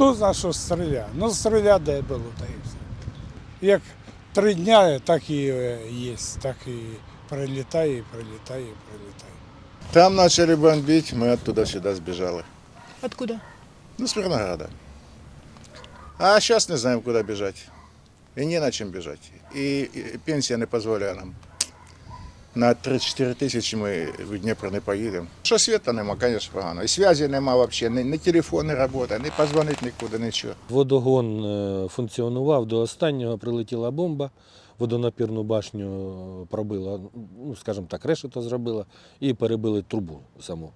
хто знає, що стріля? Ну стріля де було, та і все. Як три дня, так і е, є, так і прилітає, і прилітає, і прилітає. Там начали бомбить, мы оттуда сюда сбежали. Откуда? Ну, с Мирнограда. А сейчас не знаем, куда бежать. И не на чем бежать. И, и пенсия не дозволяє нам. На 34 тисячі ми в Дніпро не поїдемо. Що світа нема, звісно, погано. І зв'язі нема взагалі, ні, ні телефон не працює, ні позвонити нікуди, нічого. Водогон е, функціонував до останнього, прилетіла бомба, водонапірну башню пробила, ну, скажімо так, решето зробила і перебили трубу саму.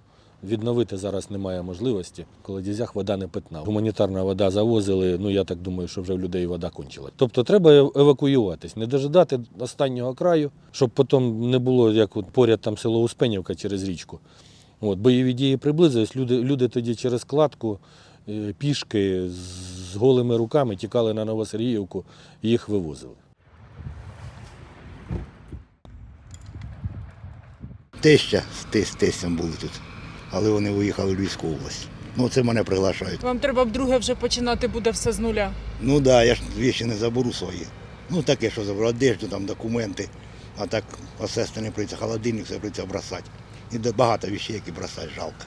Відновити зараз немає можливості, в колодязях вода не питна. Гуманітарна вода завозили, ну я так думаю, що вже в людей вода кончила. Тобто треба евакуюватись, не дожидати останнього краю, щоб потім не було, як от поряд там село Успенівка через річку. От, бойові дії приблизились, люди, люди тоді через кладку е, пішки з, голими руками тікали на Новосергіївку, їх вивозили. Теща з те- з були тут, але вони виїхали в Львівську область. Ну, це мене приглашають. Вам треба вдруге вже починати буде все з нуля. Ну так, да, я ж віші не заберу свої. Ну таке, що заберу, одежду, там, документи, а так осести не прийде, холодильник все прийдеться бросати. І багато вещей, які бросати жалко.